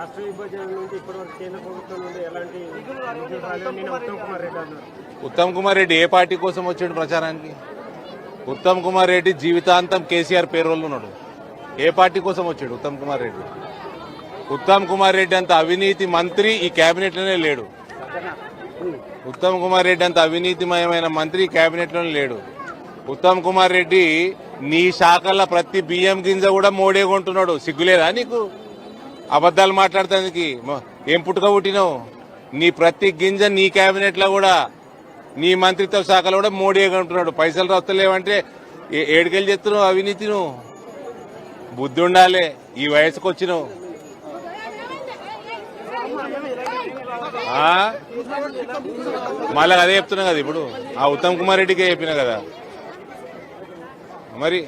రాష్ట్ర విభజన నుండి ఇప్పటివరకు కేంద్ర ప్రభుత్వం నుండి ఎలాంటి ఉత్తమ్ కుమార్ రెడ్డి అన్నారు. ఉత్తమ్ కుమార్ రెడ్డి ఏ పార్టీ కోసం వచ్చాడు ప్రచారానికి? ఉత్తమ్ కుమార్ రెడ్డి జీవితాంతం కేసీఆర్ పేరోళ్ళు ఉన్నాడు. ఏ పార్టీ కోసం వచ్చాడు ఉత్తమ్ కుమార్ రెడ్డి? ఉత్తమ్ కుమార్ రెడ్డి అంత అవినీతి మంత్రి ఈ కేబినెట్లోనే లేడు. ఉత్తమ్ కుమార్ రెడ్డి అంత అవినీతిమయమైన మంత్రి ఈ కేబినెట్లోనే లేడు. ఉత్తమ్ కుమార్ రెడ్డి నీ శాఖల ప్రతి బియ్యం గింజ కూడా మోడే కొంటున్నాడు. సిగ్గులేదా నీకు? అబద్ధాలు మాట్లాడటానికి ఏం పుట్టుక పుట్టినావు? నీ ప్రతి గింజ నీ క్యాబినెట్లో కూడా నీ మంత్రిత్వ శాఖలో కూడా మోడీ కొంటున్నాడు పైసలు వస్తలేవంటే ఏ- ఏడుకెళ్ళి చెప్తున్నావు అవినీతి నువ్వు బుద్ధి ఉండాలి ఈ వయసుకు వచ్చినావు. ఆ? మళ్ళీ అదే చెప్తున్నా కదా ఇప్పుడు. ఆ ఉత్తమ్ కుమార్ రెడ్డికే చెప్పిన కదా. మరి